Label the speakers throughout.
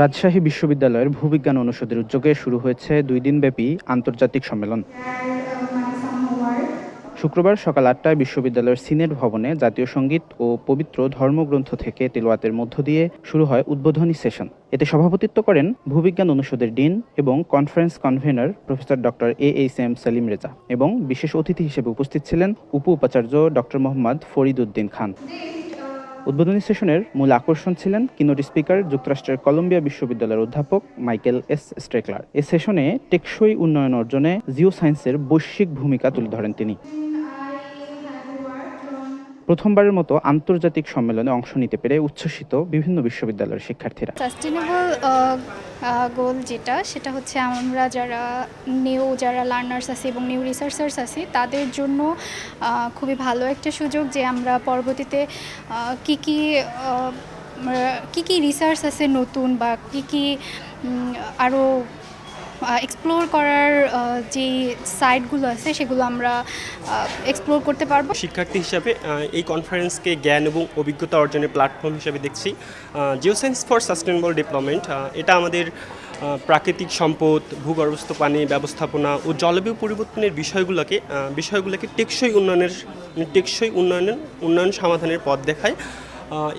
Speaker 1: রাজশাহী বিশ্ববিদ্যালয়ের ভূবিজ্ঞান অনুষদের উদ্যোগে শুরু হয়েছে দুই দিনব্যাপী আন্তর্জাতিক সম্মেলন। শুক্রবার সকাল আটটায় বিশ্ববিদ্যালয়ের সিনেট ভবনে জাতীয় সংগীত ও পবিত্র ধর্মগ্রন্থ থেকে তেলোয়াতের মধ্য দিয়ে শুরু হয় উদ্বোধনী সেশন। এতে সভাপতিত্ব করেন ভূবিজ্ঞান অনুষদের ডিন এবং conference convener professor doctor A H M Salim Reza এবং বিশেষ অতিথি হিসেবে উপস্থিত ছিলেন উপ উপাচার্য ডক্টর মোহাম্মদ ফরিদ উদ্দিন খান উদ্বোধনী সেশনের মূল আকর্ষণ ছিলেন কিনোট স্পিকার যুক্তরাষ্ট্রের কলম্বিয়া বিশ্ববিদ্যালয়ের অধ্যাপক মাইকেল এস স্ট্রেকলার। এ সেশনে টেকসই উন্নয়ন অর্জনে জিও সায়েন্সের বৈশ্বিক ভূমিকা তুলে ধরেন তিনি। প্রথমবারের মতো আন্তর্জাতিক সম্মেলনে অংশ নিতে পেরে উচ্ছ্বসিত বিভিন্ন বিশ্ববিদ্যালয়ের শিক্ষার্থীরা।
Speaker 2: সাস্টেনেবল গোল যেটা, সেটা হচ্ছে আমরা যারা নিউ যারা লার্নার্স আছে এবং নিউ রিসার্চার্স আছি, তাদের জন্য খুবই ভালো একটা সুযোগ যে আমরা পরবর্তীতে কি কি কি কি রিসার্চ আছে নতুন বা কি কি আরও এক্সপ্লোর করার যে সাইটগুলো আছে, সেগুলো আমরা এক্সপ্লোর করতে পারব।
Speaker 3: শিক্ষার্থী হিসাবে এই কনফারেন্সকে জ্ঞান এবং অভিজ্ঞতা অর্জনের প্ল্যাটফর্ম হিসেবে দেখছি। জিওসায়েন্স ফর সাস্টেনেবল ডেভেলপমেন্ট এটা আমাদের প্রাকৃতিক সম্পদ, ভূগর্ভস্থ পানি ব্যবস্থাপনা ও জলবায়ু পরিবর্তনের বিষয়গুলোকে বিষয়গুলোকে টেকসই উন্নয়নের টেকসই উন্নয়নের, উন্নয়ন সমাধানের পথ দেখায়।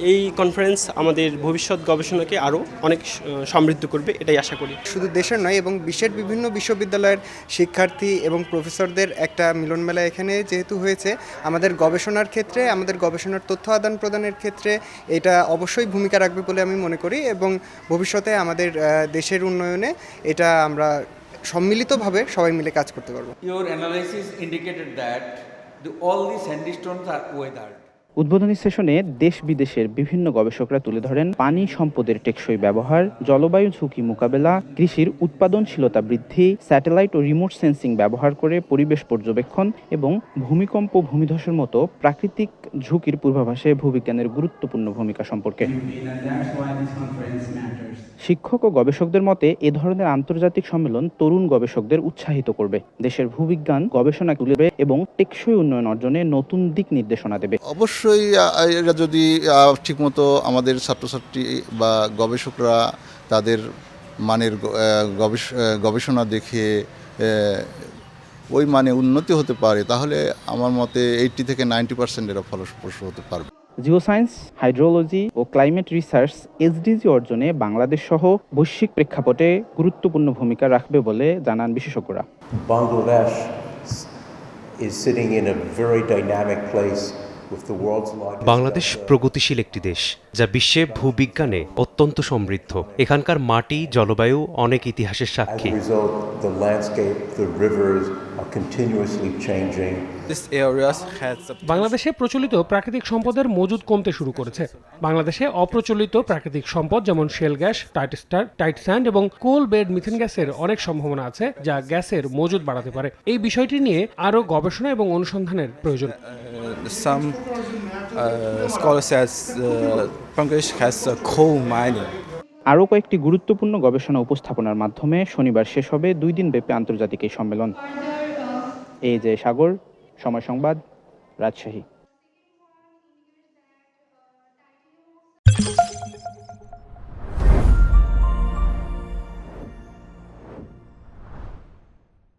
Speaker 3: এই কনফারেন্স আমাদের ভবিষ্যৎ গবেষণাকে আরও অনেক সমৃদ্ধ করবে এটাই আশা করি
Speaker 4: শুধু দেশের নয় এবং বিশ্বের বিভিন্ন বিশ্ববিদ্যালয়ের শিক্ষার্থী এবং প্রফেসরদের একটা মিলনমেলা এখানে যেহেতু হয়েছে আমাদের গবেষণার ক্ষেত্রে আমাদের গবেষণার তথ্য আদান প্রদানের ক্ষেত্রে এটা অবশ্যই ভূমিকা রাখবে বলে আমি মনে করি এবং ভবিষ্যতে আমাদের দেশের উন্নয়নে এটা আমরা সম্মিলিতভাবে সবাই মিলে কাজ করতে পারব
Speaker 5: Your analysis indicated that the, all these sandystones are weathered.
Speaker 1: উদ্বোধনী সেশনে দেশ বিদেশের বিভিন্ন গবেষকরা তুলে ধরেন পানি সম্পদের টেকসই ব্যবহার, জলবায়ু ঝুঁকি মোকাবেলা, কৃষির উৎপাদনশীলতা বৃদ্ধি, স্যাটেলাইট ও রিমোট সেন্সিং ব্যবহার করে পরিবেশ পর্যবেক্ষণ এবং ভূমিকম্প ভূমিধসের মতো প্রাকৃতিক ঝুঁকির পূর্বাভাসে ভূবিজ্ঞানের গুরুত্বপূর্ণ ভূমিকা সম্পর্কে। শিক্ষক ও গবেষকদের মতে, এ ধরনের আন্তর্জাতিক সম্মেলন তরুণ গবেষকদের উৎসাহিত করবে। দেশের ভূবিজ্ঞান গবেষণা তুলবে এবং টেকসই উন্নয়ন অর্জনে নতুন দিক নির্দেশনা দেবে।
Speaker 6: অবশ্যই এরা যদি ঠিকমতো আমাদের ছাত্রছাত্রী বা গবেষকরা তাদের মানের গবেষণা দেখে ওই মানে উন্নতি হতে পারে তাহলে আমার মতে এইটটি থেকে নাইনটি পার্সেন্ট এরা ফলপ্রসূ হতে পারবে।
Speaker 1: জিওসায়েন্স হাইড্রোলজি ও ক্লাইমেট রিসার্চ এসডিজি অর্জনে বাংলাদেশ সহ বৈশ্বিক প্রেক্ষাপটে গুরুত্বপূর্ণ ভূমিকা রাখবে বলে জানান বিশেষজ্ঞরা।
Speaker 7: Bangladesh is sitting in a very dynamic place
Speaker 8: Bangladesh প্রগতিশীল একটি দেশ যা বিশ্বে ভূবিজ্ঞানে অত্যন্ত সমৃদ্ধ। এখানকার মাটি জলবায়ু অনেক ইতিহাসের সাক্ষী।
Speaker 9: বাংলাদেশে প্রচলিত প্রাকৃতিক সম্পদের মজুদ কমতে শুরু করেছে। বাংলাদেশে অপ্রচলিত প্রাকৃতিক সম্পদ যেমন shale gas tight star tight sand এবং কোল বেড মিথেন গ্যাসের অনেক সম্ভাবনা আছে যা গ্যাসের মজুদ বাড়াতে পারে। এই বিষয়টি নিয়ে আরও গবেষণা এবং অনুসন্ধানের প্রয়োজন।
Speaker 10: Some uh, scholar says uh, Bangladesh has uh, coal mining.
Speaker 1: আরও কয়েকটি গুরুত্বপূর্ণ গবেষণা উপস্থাপনার মাধ্যমে শনিবার শেষ হবে দুই দিন ব্যাপী আন্তর্জাতিক এই সম্মেলন। এই যে সাগর সময় সংবাদ রাজশাহী।